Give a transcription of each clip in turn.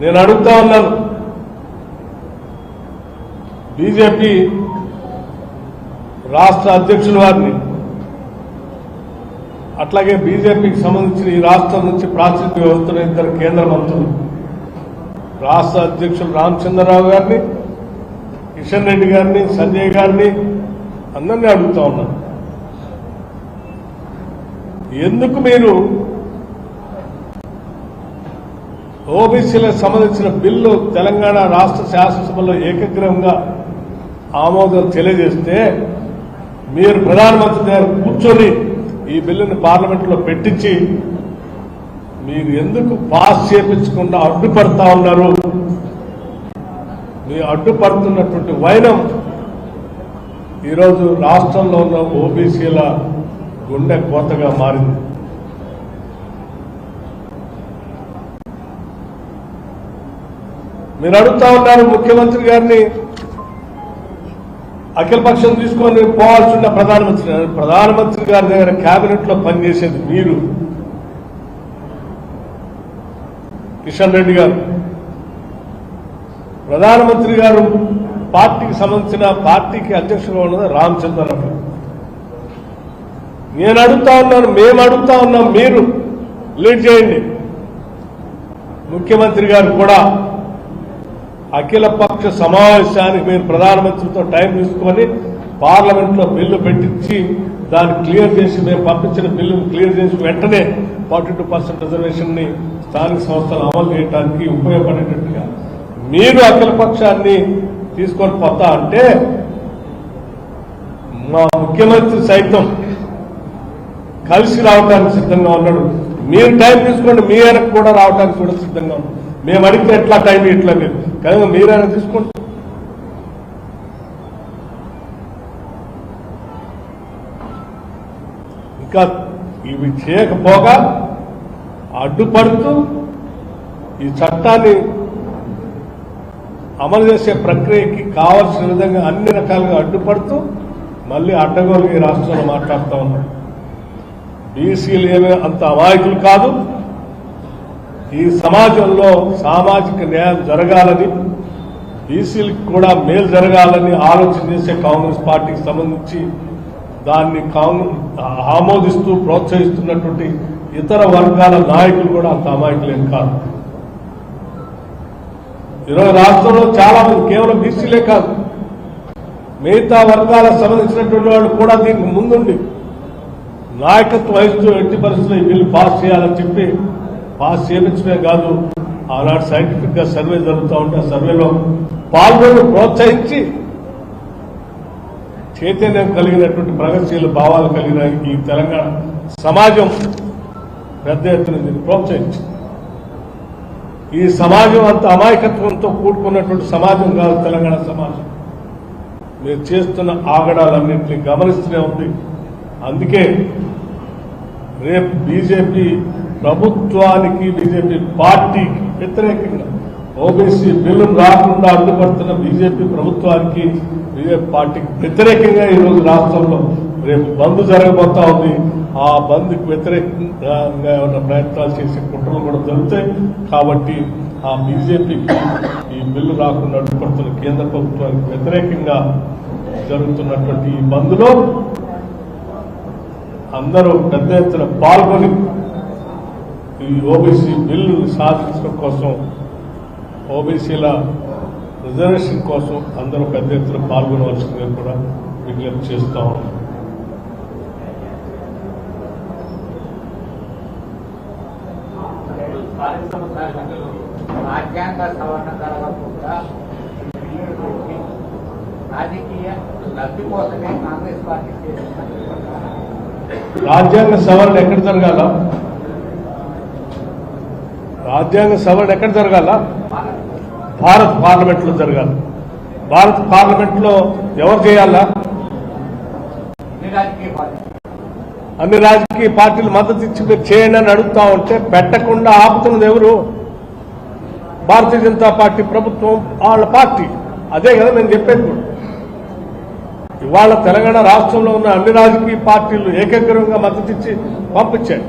నేను అడుగుతా ఉన్నాను. బీజేపీ రాష్ట్ర అధ్యక్షుల వారిని. అట్లాగే బీజేపీకి సంబంధించిన ఈ రాష్ట్రం నుంచి ప్రాతినిధ్యం వస్తున్న ఇద్దరు కేంద్ర మంత్రులు. రాష్ట్ర అధ్యక్షులు రామచంద్రరావు గారిని కిషన్ రెడ్డి గారిని సంజయ్ గారిని అందరినీ అడుగుతా ఉన్నాను. ఎందుకు మీరు ఓబీసీలకు సంబంధించిన బిల్లు తెలంగాణ రాష్ట్ర శాసనసభలో ఏకగ్రహంగా ఆమోదం తెలియజేస్తే మీరు ప్రధానమంత్రి దగ్గర కూర్చొని ఈ బిల్లుని పార్లమెంట్లో పెట్టించి మీరు ఎందుకు పాస్ చేపించకుండా అడ్డుపడతా ఉన్నారు? మీ అడ్డుపడుతున్నటువంటి వైనం ఈరోజు రాష్ట్రంలో ఉన్న ఓబీసీల గుండె కోతగా మారింది. నేను అడుగుతా ఉన్నాను ముఖ్యమంత్రి గారిని. అఖిలపక్షం తీసుకొని పోవాల్సి ఉన్న ప్రధానమంత్రి గారు. ప్రధానమంత్రి గారి దగ్గర కేబినెట్లో పనిచేసేది మీరు. కిషన్ రెడ్డి గారు. ప్రధానమంత్రి గారు పార్టీకి సంబంధించిన పార్టీకి అధ్యక్షుడు ఉన్నది రామచంద్రరావు గారు నేను అడుగుతా ఉన్నాను మేము అడుగుతా ఉన్నాం మీరు లీడ్ చేయండి. ముఖ్యమంత్రి గారు కూడా అఖిల పక్ష సమావేశానికి మీరు ప్రధానమంత్రితో టైం తీసుకొని పార్లమెంట్లో బిల్లు పెట్టించి దాన్ని క్లియర్ చేసి మేము పంపించిన బిల్లును క్లియర్ చేసి వెంటనే ఫార్టీ టూ పర్సెంట్ రిజర్వేషన్ని స్థానిక సంస్థలు అమలు చేయడానికి ఉపయోగపడేటట్టుగా. మీరు అఖిల పక్షాన్ని తీసుకొని పోతా అంటే మా ముఖ్యమంత్రి సైతం కలిసి రావడానికి సిద్ధంగా ఉన్నాడు. మీరు టైం తీసుకోండి మీ వెనక్కి కూడా రావడానికి కూడా సిద్ధంగా ఉన్నాడు. మేము అడిగితే ఎట్లా టైం ఇట్లా మీరు కనుక మీరైనా తీసుకోండి ఇంకా ఇవి చేయకపోగా అడ్డుపడుతూ ఈ చట్టాన్ని అమలు చేసే ప్రక్రియకి కావాల్సిన విధంగా అన్ని రకాలుగా అడ్డుపడుతూ మళ్ళీ అడ్డగోలు ఈ రాష్ట్రంలో మాట్లాడుతూ ఉన్నారు బీసీలు ఏమీ అంత అమాయకులు కాదు. ఈ సమాజంలో సామాజిక న్యాయం జరగాలని బీసీలకు కూడా మేలు జరగాలని ఆలోచన చేసే కాంగ్రెస్ పార్టీకి సంబంధించి దాన్ని ఆమోదిస్తూ ప్రోత్సహిస్తున్నటువంటి ఇతర వర్గాల నాయకులు కూడా అంత అమాయకులేం కాదు. ఈరోజు రాష్ట్రంలో చాలా మంది కేవలం బీసీలే కాదు. మిగతా వర్గాలకు సంబంధించినటువంటి వాళ్ళు కూడా దీనికి ముందుండి. నాయకత్వం వహిస్తూ ఎట్టి పరిస్థితుల్లో ఈ బిల్లు పాస్ చేయాలని చెప్పి పాస్ చేయించడమే కాదు ఆనాడు సైంటిఫిక్గా సర్వే జరుగుతూ ఉంటే ఆ సర్వేలో పాల్గొని ప్రోత్సహించి చైతన్యం కలిగినటువంటి ప్రగతిశీల భావాలు కలిగిన ఈ తెలంగాణ సమాజం పెద్ద ఎత్తున దీన్ని ప్రోత్సహించింది. ఈ సమాజం అంత అమాయకత్వంతో కూడుకున్నటువంటి సమాజం కాదు తెలంగాణ సమాజం. మీరు చేస్తున్న ఆగడాలన్నింటినీ గమనిస్తూనే ఉంది. అందుకే రేపు బీజేపీ ప్రభుత్వానికి బీజేపీ పార్టీకి వ్యతిరేకంగా ఓబీసీ బిల్లు రాకుండా అడ్డుపడుతున్న బీజేపీ ప్రభుత్వానికి బీజేపీ పార్టీకి వ్యతిరేకంగా ఈరోజు రాష్ట్రంలో రేపు బంద్ జరగబోతా ఉంది. ఆ బంద్కి వ్యతిరేకంగా ఉన్న ప్రయత్నాలు చేసే కుట్రలు కూడా జరుగుతాయి. కాబట్టి ఆ బీజేపీకి ఈ బిల్లు రాకుండా అడ్డుపడుతున్న కేంద్ర ప్రభుత్వానికి వ్యతిరేకంగా జరుగుతున్నటువంటి ఈ బంద్లో అందరూ పెద్ద ఎత్తున పాల్గొని ఈ ఓబీసీ బిల్లు సాధించడం కోసం ఓబీసీల రిజర్వేషన్ కోసం అందరూ పెద్ద ఎత్తున పాల్గొనవలసిందిగా కూడా విజ్ఞప్తి చేస్తా ఉన్నాం. రాజ్యాంగ సవరణ జరగకుండా రాజకీయ లబ్ధి కోసమే కాంగ్రెస్ పార్టీ చేసిన రాజ్యాంగ సవరణ ఎక్కడ జరగాల? రాజ్యాంగ సవరణ ఎక్కడ జరగాల? భారత్ పార్లమెంట్లో జరగాలి. భారత్ పార్లమెంట్లో ఎవరు చేయాలా? అన్ని రాజకీయ పార్టీ అన్ని రాజకీయ పార్టీలు మద్దతు ఇచ్చి మీరు చేయండి అని అడుగుతా ఉంటే పెట్టకుండా ఆపుతున్నది ఎవరు? భారతీయ జనతా పార్టీ ప్రభుత్వం వాళ్ళ పార్టీ. అదే కదా నేను చెప్పేది కూడా. ఇవాళ తెలంగాణ రాష్ట్రంలో ఉన్న అన్ని రాజకీయ పార్టీలు ఏకగ్రహంగా మద్దతిచ్చి పంపించాయి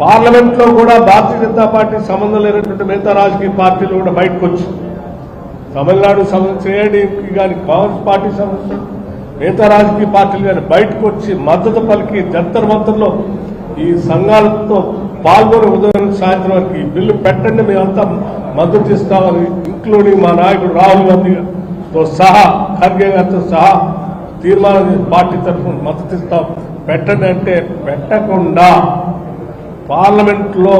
పార్లమెంట్లో కూడా భారతీయ జనతా పార్టీ సంబంధం లేనటువంటి మిగతా రాజకీయ పార్టీలు కూడా బయటకు వచ్చి తమిళనాడు సంబంధించి కానీ కాంగ్రెస్ పార్టీ సంబంధించి మిగతా రాజకీయ పార్టీలు కానీ బయటకు వచ్చి మద్దతు పలికి జంతర్ మంతర్లో ఈ సంఘాలతో పాల్గొని ఉదయం సాయంత్రం వరకు ఈ బిల్లు పెట్టండి మేమంతా మద్దతు ఇస్తామని ఇంక్లూడింగ్ మా నాయకుడు రాహుల్ గాంధీతో సహా ఖర్గే గారితో సహా తీర్మానం పార్టీ తరఫున మద్దతు ఇస్తాం పెట్టండి అంటే పెట్టకుండా పార్లమెంట్లో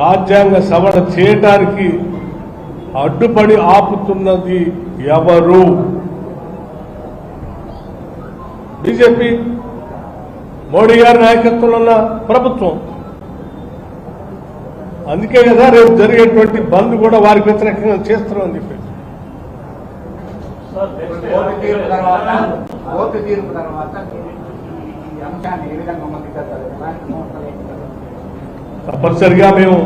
రాజ్యాంగ సవరణ చేయటానికి అడ్డుపడి ఆపుతున్నది ఎవరు? బీజేపీ మోడీ గారి నాయకత్వంలో ఉన్న ప్రభుత్వం. అందుకే కదా రేపు జరిగేటువంటి బంద్ కూడా వారికి వ్యతిరేకంగా చేస్తున్నామని చెప్పి. కోర్టు తీర్పు తర్వాత కోర్టు తీర్పు తర్వాత ఈ అంశాన్ని ఏ విధంగా ముందుకెళ్తారు? తప్పనిసరిగా మేము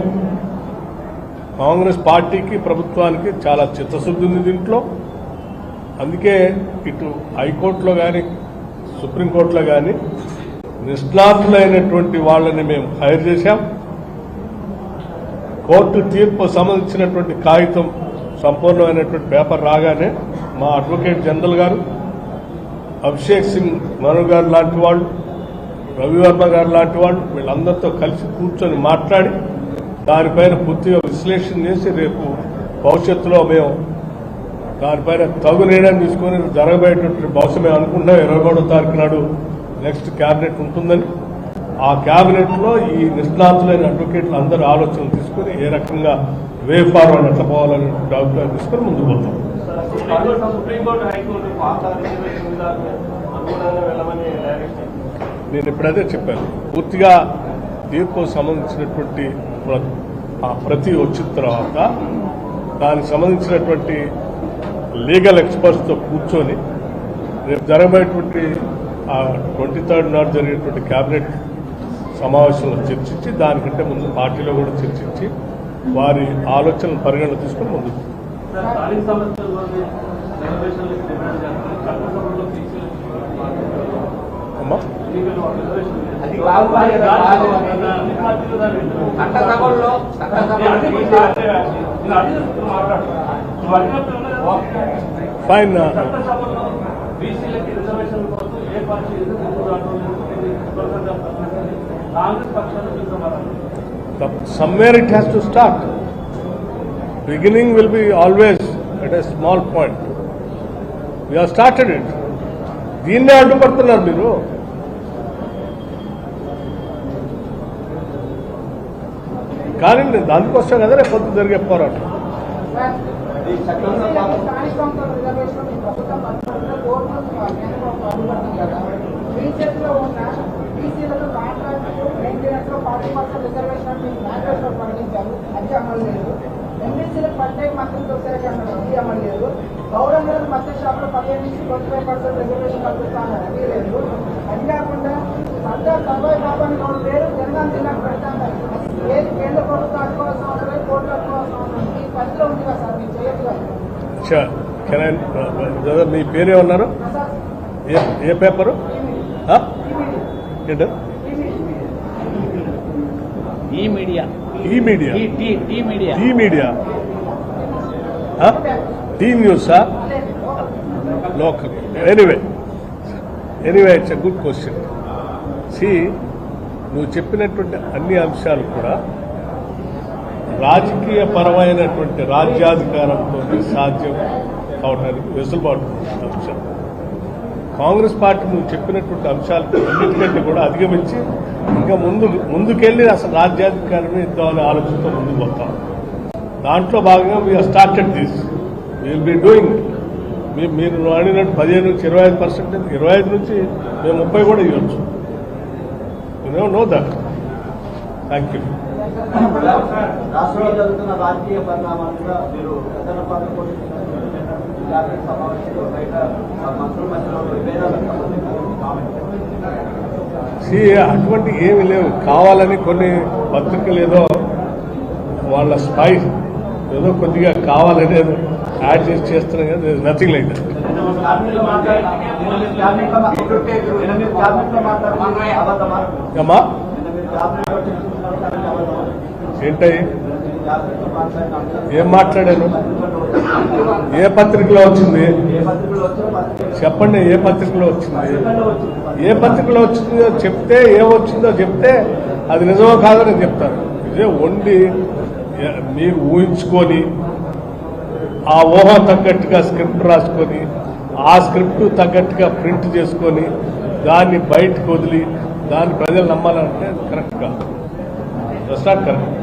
కాంగ్రెస్ పార్టీకి ప్రభుత్వానికి చాలా చిత్తశుద్ధి ఉంది దీంట్లో. అందుకే ఇటు హైకోర్టులో కానీ సుప్రీంకోర్టులో కానీ నిష్ణాతులైనటువంటి వాళ్ళని మేము హైర్ చేశాం. కోర్టు తీర్పు సంబంధించినటువంటి కాగితం సంపూర్ణమైనటువంటి పేపర్ రాగానే మా అడ్వకేట్ జనరల్ గారు అభిషేక్ సింగ్ మను గారు లాంటి వాళ్ళు రవివర్మ గారు లాంటి వాళ్ళు వీళ్ళందరితో కలిసి కూర్చొని మాట్లాడి దానిపైన పూర్తిగా విశ్లేషణ చేసి రేపు భవిష్యత్తులో మేము దానిపైన తగు నిర్ణయం తీసుకొని జరగబోయేటువంటి భవిష్యత్ మేము అనుకుంటున్నాం. ఇరవై మూడో తారీఖు నాడు నెక్స్ట్ క్యాబినెట్ ఉంటుందని. ఆ క్యాబినెట్లో ఈ నిష్ణాతులైన అడ్వకేట్లు అందరూ ఆలోచనలు తీసుకొని ఏ రకంగా వే ఫార్వర్డ్ ఎట్లా పోవాలనే అభిప్రాయం తీసుకొని ముందుకు పోతాం. నేను ఎప్పుడైతే చెప్పాను. పూర్తిగా తీర్పు సంబంధించినటువంటి ప్రతి వచ్చిన తర్వాత దానికి సంబంధించినటువంటి లీగల్ ఎక్స్పర్ట్స్తో కూర్చొని రేపు జరగబోయేటువంటి ఆ ట్వంటీ థర్డ్ నాడు జరిగేటువంటి క్యాబినెట్ సమావేశంలో చర్చించి దానికంటే ముందు పార్టీలో కూడా చర్చించి వారి ఆలోచనలు పరిగణన తీసుకొని ఉన్నదా? ఫైన్ బీసీలకి రిజర్వేషన్ కోసం ఏ party somewhere it has to start. Beginning will be always at a small point. We have started it. దీన్నే అడ్డుపడుతున్నారు మీరు కానీ దానికోసం కదా రేపు పొద్దు జరిగే పోరాటం చేతిలో ఉన్న బీసీలకు కాంట్రాక్ట్ మెయింటెనెన్స్లో ఫార్టీ పర్సెంట్ రిజర్వేషన్ మీకు మేనిఫెస్టో ప్రకటించారు అది అమలు లేదు. ఎంబీసీలకు ప్రత్యేక మంత్రులతో వచ్చారన్నారు అది అమలు లేదు. గౌరవంగా మధ్య షాపులో పదిహేను నుంచి ట్వంటీ ఫైవ్ పర్సెంట్ రిజర్వేషన్ కల్పిస్తాను అది లేదు. అది కాకుండా సర్దార్ సర్వాయి బాబాని గౌడ్ పేరు జనగాం జిల్లాకు పెడతాను ఏది కేంద్ర ప్రభుత్వం అడ్డుకోవాల్సిన అవసరం లేదు కోర్టు అడ్డుకోవాల్సిన అవసరం మీ పరిధిలో ఉంది కదా సార్ మీరు చేయొచ్చు కదా? కెన్ మీ పేరేమన్నారు ఏ ఏ పేపరు? ఏంటి ఈ మీడియా. ఈ మీడియా. ఈ T T media? T న్యూసా? Local anyway anyway it's a good question see నువ్వు చెప్పినటువంటి అన్ని అంశాలు కూడా రాజకీయ పరమైనటువంటి రాజ్యాధికారంతో సాధ్యం కావడానికి వెసులుబాటు అంశం. కాంగ్రెస్ పార్టీ నువ్వు చెప్పినటువంటి అంశాలు అన్నిటికంటే కూడా అధిగమించి ఇంకా ముందు ముందుకెళ్ళి అసలు రాజ్యాధికారమే ఇద్దామనే ఆలోచనతో ముందుకు పోతాం దాంట్లో భాగంగా we're started this will be doing మీ మీరు అడిగినట్టు పదిహేను నుంచి ఇరవై ఐదు పర్సెంట్ ఇరవై ఐదు నుంచి మేము ముప్పై కూడా ఇవ్వచ్చు. No no that thank you రాష్ట్రంలో జరుగుతున్న రాజకీయ పరిణామాలుగా మీరు ప్రధాన జాతీయ సమావేశంలో బయట మంత్రుల మధ్యలో అటువంటి ఏమి లేవు. కావాలని కొన్ని పత్రికలు ఏదో వాళ్ళ స్థాయి ఏదో కొద్దిగా కావాలని యాడ్ చేసి చేస్తున్నాం కదా నథింగ్ లైక్ దట్ అమ్మా? ఏంటయ్యి? ఏం మాట్లాడాను ఏ పత్రికలో వచ్చింది? చెప్పండి ఏ పత్రికలో వచ్చింది? ఏ పత్రికలో వచ్చిందో చెప్తే ఏమొచ్చిందో చెప్తే అది నిజమో కాదో నేను చెప్తాను. ఇదే వండి మీరు ఊహించుకొని ఆ ఊహ తగ్గట్టుగా స్క్రిప్ట్ రాసుకొని ఆ స్క్రిప్ట్ తగ్గట్టుగా ప్రింట్ చేసుకొని దాన్ని బయటకు వదిలి దాన్ని ప్రజలు నమ్మాలంటే కరెక్ట్ కాదు. That's not correct